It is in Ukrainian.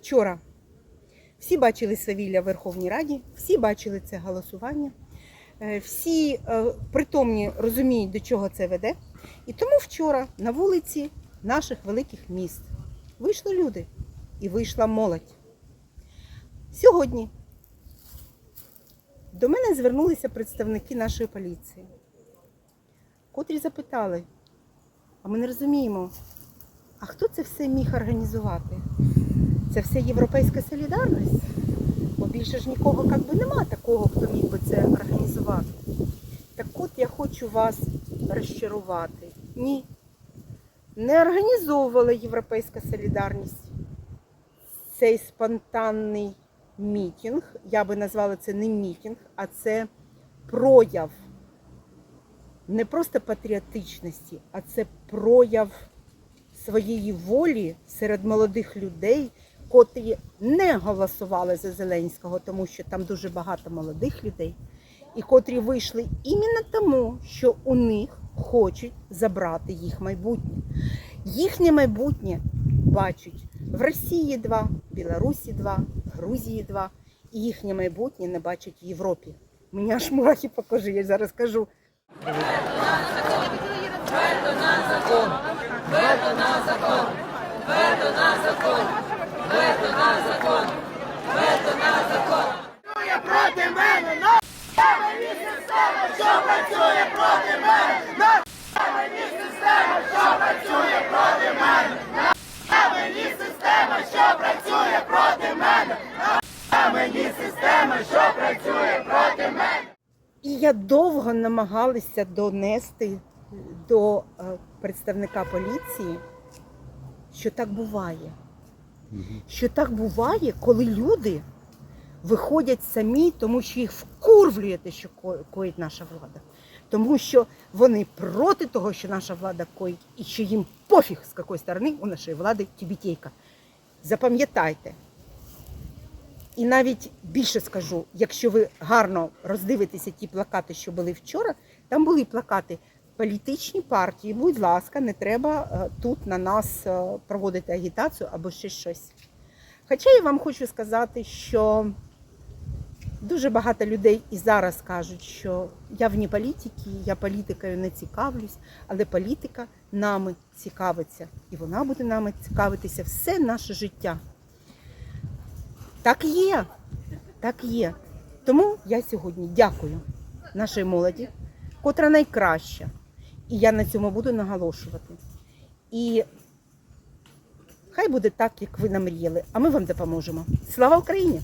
Вчора всі бачили свавілля в Верховній Раді, всі бачили це голосування, е, всі е, притомні розуміють, до чого це веде. І тому вчора на вулиці наших великих міст вийшли люди і вийшла молодь. Сьогодні до мене звернулися представники нашої поліції, котрі запитали, а ми не розуміємо, а хто це все міг організувати? Це все європейська солідарність? Бо більше ж нікого як би, нема такого, хто міг би це організувати. Так от я хочу вас розчарувати. Ні. Не організовувала Європейська солідарність цей спонтанний мітінг. Я би назвала це не мітінг, а це прояв не просто патріотичності, а це прояв своєї волі серед молодих людей, котрі не голосували за Зеленського, тому що там дуже багато молодих людей, і котрі вийшли іменно тому, що у них хочуть забрати їх майбутнє. Їхнє майбутнє бачать в Росії два, Білорусі два, Грузії два, і їхнє майбутнє не бачать в Європі. Мені аж мурахи покажи, я зараз кажу. Проти мене, на мені система, що працює проти мене, на мені система, що працює проти мене, на мені система, що працює проти мене, на мені система, що працює проти мене. І я довго намагалася донести до е, представника поліції, що так буває. Що так буває, коли люди виходять самі, тому що їх вкурвлює те, що коїть наша влада. Тому що вони проти того, що наша влада коїть, і що їм пофіг, з якої сторони у нашої влади тюбітейка. Запам'ятайте, і навіть більше скажу, якщо ви гарно роздивитеся ті плакати, що були вчора, там були плакати політичні партії. Будь ласка, не треба е, тут на нас е, проводити агітацію або ще щось. Хоча я вам хочу сказати, що дуже багато людей і зараз кажуть, що я вне політики, я політикою не цікавлюсь, але політика нами цікавиться, і вона буде нами цікавитися все наше життя. Так є. Так є. Тому я сьогодні дякую нашій молоді, котра найкраща. І я на цьому буду наголошувати. І хай буде так, як ви намріяли, а ми вам допоможемо. Слава Україні!